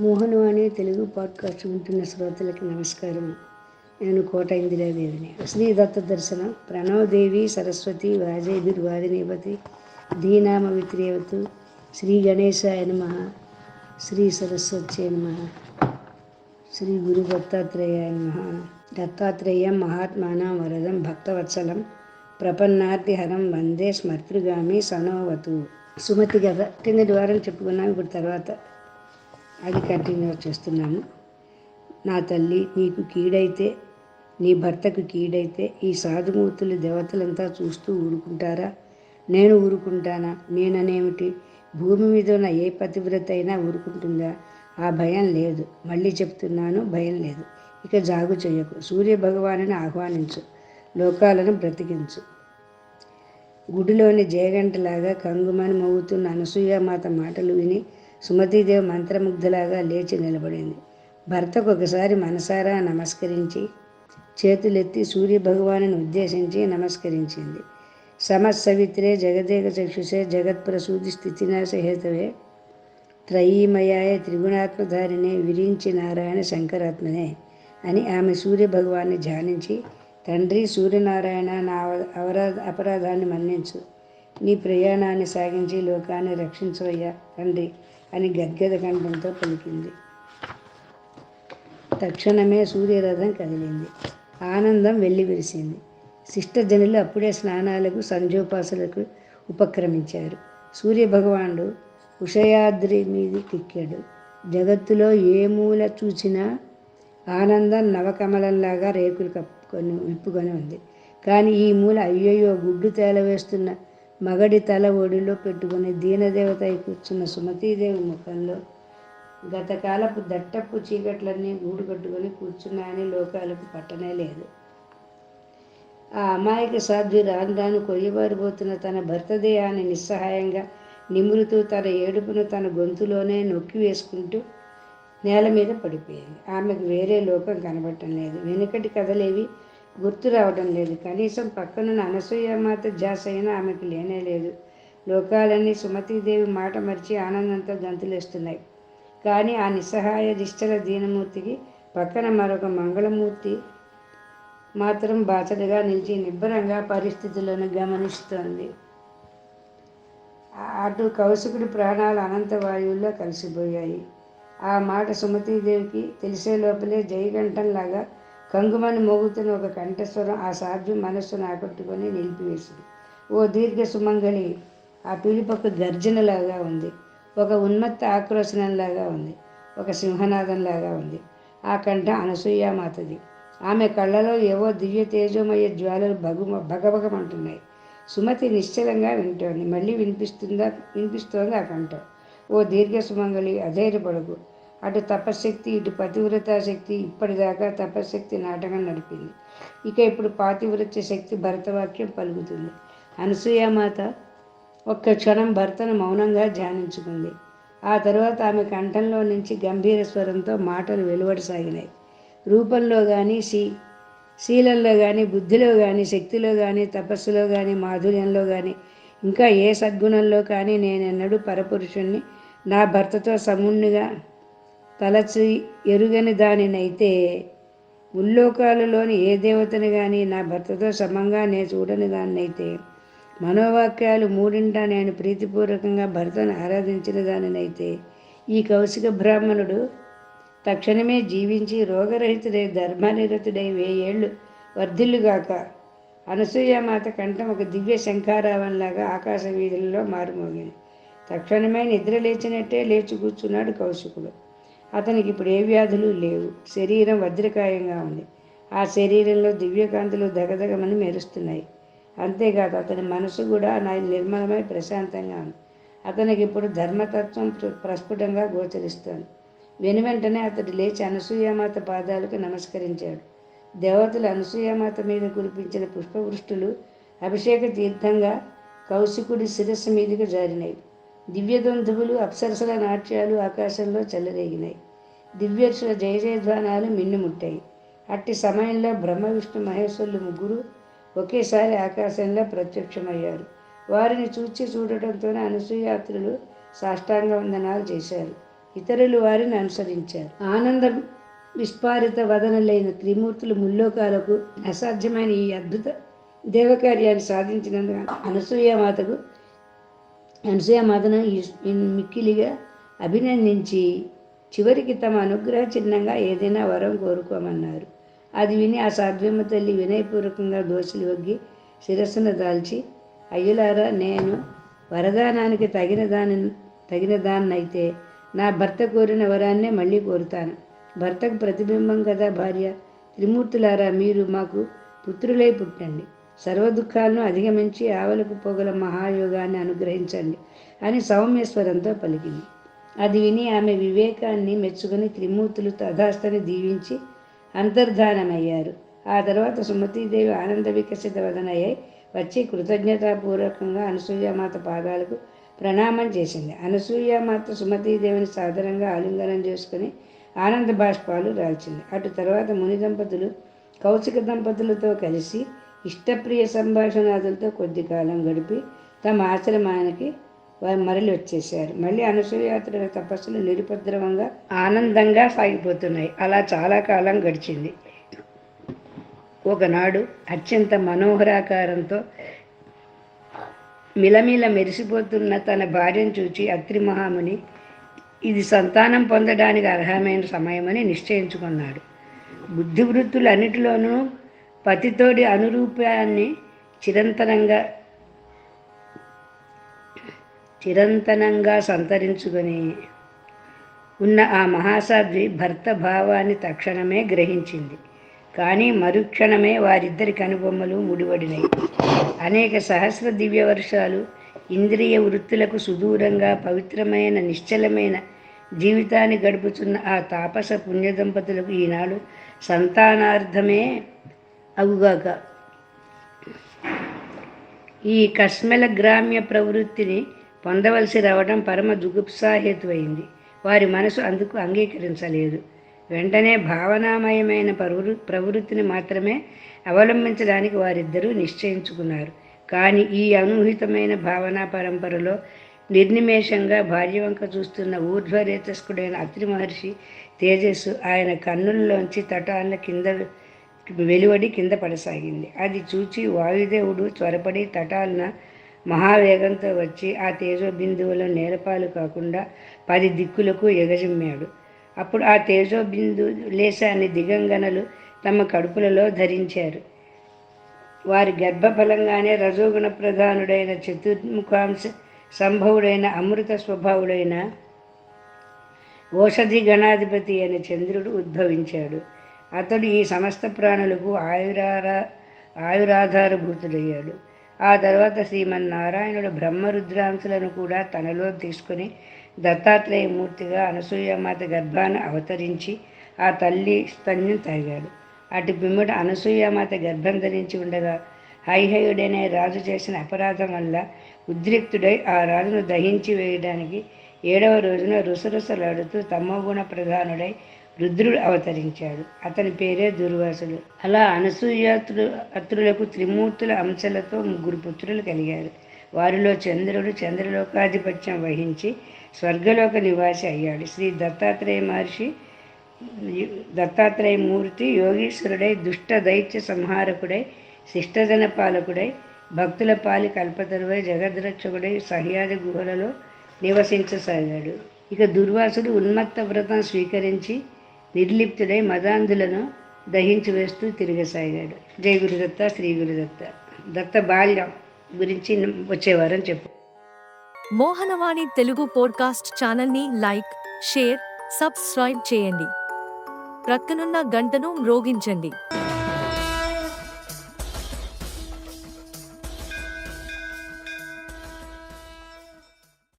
మోహను అనే తెలుగు పాడ్కాస్ట్ వింటున్న శ్రోతలకి నమస్కారం. నేను కోట ఇందిరాదేవిని. శ్రీ దత్త దర్శనం ప్రణవదేవి సరస్వతి వాజేభిర్వాదినేపతి ధీనామ విత్రేవతు శ్రీ గణేశాయ నమ శ్రీ సరస్వత్యై నమ శ్రీ గురు దత్తాత్రేయాయ నమ దత్తాత్రేయం మహాత్మానం వరదం భక్తవత్సలం ప్రపన్నార్తిహరం వందే స్మర్తృగామి సనోవతు. సుమతి కథ కిందటి వారం చెప్పుకున్నాం ఇప్పుడు తర్వాత అది కంటిన్యూ చేస్తున్నాను. నా తల్లి నీకు కీడైతే నీ భర్తకు కీడైతే ఈ సాధుమూర్తులు దేవతలంతా చూస్తూ ఊరుకుంటారా? నేను ఊరుకుంటానా? నేననేమిటి? భూమి మీద ఉన్న ఏ పతివ్రత అయినా ఊరుకుంటుందా? ఆ భయం లేదు. మళ్ళీ చెప్తున్నాను భయం లేదు. ఇక జాగు చేయకు. సూర్య భగవానుని ఆహ్వానించు. లోకాలను బ్రతికించు. గుడిలోని జయగంటలాగా కంగుమని మోగుతున్న అనసూయమాత మాటలు విని సుమతీదేవి మంత్రముగ్ధలాగా లేచి నిలబడింది. భర్తకు ఒకసారి మనసారా నమస్కరించి చేతులెత్తి సూర్యభగవాను ఉద్దేశించి నమస్కరించింది. సమస్సవిత్రే జగదేక చక్షుషే జగత్ప్రసూతి స్థితినాశ హేతవే త్రయీమయాయ త్రిగుణాత్మధారినే విరించి నారాయణ శంకరాత్మనే అని ఆమె సూర్య భగవాన్ని ధ్యానించి తండ్రి సూర్యనారాయణ నా అవరాధ అపరాధాన్ని మన్నించు. నీ ప్రయాణాన్ని సాగించి లోకాన్ని రక్షించవయ్యా తండ్రి. అని గద్గద కంఠంతో పలికింది. తక్షణమే సూర్యరథం కదిలింది. ఆనందం వెళ్ళి విరిసింది శిష్టజనులు అప్పుడే స్నానాలకు సంధ్యోపాసలకు ఉపక్రమించారు. సూర్యభగవానుడు ఉషయాద్రి మీదకెక్కాడు జగత్తులో ఏ మూల చూసినా ఆనందం నవకమలంలాగా రేకులు కప్పుకొని విప్పుకొని ఉంది. కానీ ఈ మూల అయ్యయ్యో గుడ్డు తేల వేస్తున్న మగడి తల ఒడిలో పెట్టుకుని దీనదేవత అయి కూర్చున్న సుమతీదేవి ముఖంలో గతకాలపు దట్టపు చీకట్లన్నీ గూడు కట్టుకొని కూర్చున్నాయని లోకాలకు పట్టనే లేదు. ఆ అమాయక సాధ్వి రాను రాను కొయ్యబారిపోతున్న తన భర్తదేయాన్ని నిస్సహాయంగా నిమురుతూ తన ఏడుపును తన గొంతులోనే నొక్కి వేసుకుంటూ నేల మీద పడిపోయింది. ఆమెకు వేరే లోకం కనబడటం లేదు. వెనుకటి కథలేవి గుర్తు రావడం లేదు. కనీసం పక్కనున్న అనసూయమాత జాస్ అయినా ఆమెకు లేనే లేదు. లోకాలన్నీ సుమతీదేవి మాట మరిచి ఆనందంతో గంతులేస్తున్నాయి. కానీ ఆ నిస్సహాయ నిశ్చల దీనమూర్తికి పక్కన మరొక మంగళమూర్తి మాత్రం బాచడగా నిలిచి నిబ్బరంగా పరిస్థితులను గమనిస్తోంది. అటు కౌశికుడి ప్రాణాలు అనంత వాయువుల్లో కలిసిపోయాయి. ఆ మాట సుమతీదేవికి తెలిసే లోపలే జయగంఠంలాగా కంగుమని మోగుతున్న ఒక కంఠస్వరం ఆ సాధ్యం మనస్సును ఆకట్టుకొని నిలిపివేసింది. ఓ దీర్ఘ సుమంగళి ఆ పిలుపొక్క గర్జనలాగా ఉంది. ఒక ఉన్మత్త ఆక్రోశనంలాగా ఉంది. ఒక సింహనాదంలాగా ఉంది. ఆ కంఠ అనసూయామాతది ఆమె కళ్ళలో ఏవో దివ్య తేజోమయ జ్వాలలు భగమ భగభగమంటున్నాయి. సుమతి నిశ్చలంగా వింటోంది. మళ్ళీ వినిపిస్తుందా వినిపిస్తోంది ఆ కంఠం. ఓ దీర్ఘ సుమంగళి అధైర్యపడకు. అటు తపశక్తి ఇటు పతివ్రత శక్తి ఇప్పటిదాకా తపశక్తి నాటకం నడిపింది. ఇక ఇప్పుడు పాతివ్రత శక్తి భరతవాక్యం పలుకుతుంది. అనసూయమాత ఒక్క క్షణం భర్తను మౌనంగా ధ్యానించుకుంది. ఆ తర్వాత ఆమె కంఠంలో నుంచి గంభీర స్వరంతో మాటలు వెలువడసాగినాయి. రూపంలో కానీ శీ శీలంలో కానీ బుద్ధిలో కానీ శక్తిలో కానీ తపస్సులో కానీ మాధుర్యంలో కానీ ఇంకా ఏ సద్గుణంలో కానీ నేనెన్నడూ పరపురుషుణ్ణి నా భర్తతో సముణ్ణిగా తలచి ఎరుగని దానినైతే ముల్లోకాలలోని ఏ దేవతని కానీ నా భర్తతో సమంగా నేను చూడని దాన్నైతే మనోవాక్యాలు మూడింట నేను ప్రీతిపూర్వకంగా భర్తను ఆరాధించిన దానినైతే ఈ కౌశిక బ్రాహ్మణుడు తక్షణమే జీవించి రోగరహితుడై ధర్మనిరతుడై వేయేళ్ళు వర్ధిల్లుగాక అనసూయమాత కంఠం ఒక దివ్య శంఖారావంలాగా ఆకాశ వీధులలో మారుమోగింది. తక్షణమే నిద్ర లేచినట్టే లేచి కూర్చున్నాడు కౌశికుడు. అతనికి ఇప్పుడు ఏ వ్యాధులు లేవు. శరీరం వజ్రకాయంగా ఉంది. ఆ శరీరంలో దివ్యకాంతులు దగదగమని మెరుస్తున్నాయి. అంతేకాదు అతని మనసు కూడా నా నిర్మలమై ప్రశాంతంగా ఉంది. అతనికి ఇప్పుడు ధర్మతత్వం ప్రస్ఫుటంగా గోచరిస్తోంది. వెను వెంటనే అతడు లేచి అనసూయమాత పాదాలకు నమస్కరించాడు. దేవతలు అనసూయమాత మీద కురిపించిన పుష్పవృష్టులు అభిషేక తీర్థంగా కౌశికుడి శిరస్సు మీదుగా జారినాయి దివ్యదంతువులు అప్సరసల నాట్యాలు ఆకాశంలో చెలరేగినాయి. దివ్యక్షుల జయ జయధ్వానాలు మిన్నుముట్టాయి అట్టి సమయంలో బ్రహ్మ విష్ణు మహేశ్వరులు ముగ్గురు ఒకేసారి ఆకాశంలో ప్రత్యక్షమయ్యారు. వారిని చూచి చూడటంతోనే అనసూయాత్రులు సాష్టాంగ వందనాలు చేశారు. ఇతరులు వారిని అనుసరించారు. ఆనంద విస్పారిత వదనలైన త్రిమూర్తులు ముల్లోకాలకు అసాధ్యమైన ఈ అద్భుత దేవకార్యాన్ని సాధించినందుకు అనసూయమాతకు అనసూయమాతను ఈ- మిక్కిలిగా అభినందించి చివరికి తమ అనుగ్రహ చిహ్నంగా ఏదైనా వరం కోరుకోమన్నారు. అది విని ఆ సాధ్యమ్మ తల్లి వినయపూర్వకంగా దోషులు వగ్గి శిరస్సును దాల్చి అయ్యులారా నేను వరదానానికి తగిన దాని తగిన దాన్నైతే నా భర్త కోరిన వరాన్నే మళ్ళీ కోరుతాను. భర్తకు ప్రతిబింబం కదా భార్య. త్రిమూర్తులారా మీరు మాకు పుత్రులై పుట్టండి. సర్వ దుఃఖాలను అధిగమించి ఆవలకు పోగల మహాయోగాన్ని అనుగ్రహించండి అని సౌమ్యేశ్వరంతో పలికింది. అది విని ఆమె వివేకాన్ని మెచ్చుకొని త్రిమూర్తులు తథాస్తని దీవించి అంతర్ధానమయ్యారు. ఆ తర్వాత సుమతీదేవి ఆనంద వికసిత వదనయ్యాయి వచ్చి కృతజ్ఞతాపూర్వకంగా అనసూయమాత పాదాలకు ప్రణామం చేసింది. అనసూయమాత సుమతీదేవిని సాధారణంగా ఆలింగనం చేసుకుని ఆనంద బాష్పాలు రాల్చింది. అటు తర్వాత ముని దంపతులు కౌశిక దంపతులతో కలిసి ఇష్టప్రియ సంభాషణాదులతో కొద్ది కాలం గడిపి తమ ఆశ్రమానికి వారు మరలి వచ్చేసారు మళ్ళీ అనసూయాత్ర తపస్సులు నిరుపద్రవంగా ఆనందంగా సాగిపోతున్నాయి. అలా చాలా కాలం గడిచింది. ఒకనాడు అత్యంత మనోహరాకారంతో మిలమిల మెరిసిపోతున్న తన భార్యను చూచి అత్రి మహాముని ఇది సంతానం పొందడానికి అర్హమైన సమయమని నిశ్చయించుకున్నాడు. బుద్ధివృత్తులన్నిటిలోనూ పతితోడి అనురూపాన్ని చిరంతనంగా చిరంతనంగా సంతరించుకొని ఉన్న ఆ మహాసాధ్వి భర్త భావాన్ని తక్షణమే గ్రహించింది. కానీ మరుక్షణమే వారిద్దరి కనుబొమ్మలు ముడివడినాయి అనేక సహస్ర దివ్య వర్షాలు ఇంద్రియ వృత్తులకు సుదూరంగా పవిత్రమైన నిశ్చలమైన జీవితాన్ని గడుపుతున్న ఆ తాపస పుణ్య దంపతులకు ఈనాడు సంతానార్థమే అవుగాక ఈ కష్మెల గ్రామ్య ప్రవృత్తిని పొందవలసి రావడం పరమ జుగుప్సాహేతువైంది వారి మనసు అందుకు అంగీకరించలేదు. వెంటనే భావనామయమైన ప్రవృ ప్రవృత్తిని మాత్రమే అవలంబించడానికి వారిద్దరూ నిశ్చయించుకున్నారు. కానీ ఈ అనూహితమైన భావనా పరంపరలో నిర్నిమేషంగా భార్యవంక చూస్తున్న ఊర్ధ్వరేతస్కుడైన అత్రి మహర్షి తేజస్సు ఆయన కన్నుల్లోంచి తటాల కింద వెలువడి కింద పడసాగింది. అది చూచి వాయుదేవుడు త్వరపడి తటాలన మహావేగంతో వచ్చి ఆ తేజో బిందువుల నేలపాలు కాకుండా పది దిక్కులకు ఎగజిమ్మాడు. అప్పుడు ఆ తేజో బిందు లేశాన్ని దిగంగనలు తమ కడుపులలో ధరించారు. వారి గర్భఫలంగానే రజోగుణ ప్రధానుడైన చతుర్ముఖాంశ సంభవుడైన అమృత స్వభావుడైన ఓషధి గణాధిపతి అయిన చంద్రుడు ఉద్భవించాడు. అతడు ఈ సమస్త ప్రాణులకు ఆయురారా ఆయురాధారభూతుడయ్యాడు. ఆ తర్వాత శ్రీమన్నారాయణుడు బ్రహ్మరుద్రాంశులను కూడా తనలో తీసుకుని దత్తాత్రేయ మూర్తిగా అనసూయమాత గర్భాన్ని అవతరించి ఆ తల్లి స్తన్యం తాగాడు. అటు పిమ్మట అనసూయమాత గర్భం ధరించి ఉండగా హైహయుడనే రాజు చేసిన అపరాధం వల్ల ఉద్రిక్తుడై ఆ రాజును దహించి వేయడానికి ఏడవ రోజున రుసరుసలాడుతూ తమోగుణ ప్రధానుడై రుద్రుడు అవతరించాడు. అతని పేరే దుర్వాసుడు. అలా అనసూయాత్రు అత్రులకు త్రిమూర్తుల అంశలతో ముగ్గురు పుత్రులు కలిగారు. వారిలో చంద్రుడు చంద్రలోకాధిపత్యం వహించి స్వర్గలోక నివాసి అయ్యాడు. శ్రీ దత్తాత్రేయ మహర్షి దత్తాత్రేయ మూర్తి యోగీశ్వరుడై దుష్ట దైత్య సంహారకుడై శిష్టజన పాలకుడై భక్తుల పాలి కల్పతరువై జగద్రక్షకుడై సహ్యాది గుహలలో నివసించసాగాడు. ఇక దుర్వాసుడు ఉన్మత్త వ్రతం స్వీకరించి నిర్లిప్తుడై మదాంధులను దహించి వేస్తూ తిరగసాగాడు. జై గురుదత్త శ్రీ గురుదత్త. దత్త బాల్యం గురించి వచ్చేవారని చెప్పు. మోహనవాణి తెలుగు పోడ్కాస్ట్ ఛానల్ని లైక్ షేర్ సబ్స్క్రైబ్ చేయండి. ప్రక్కనున్న గంటను మ్రోగించండి.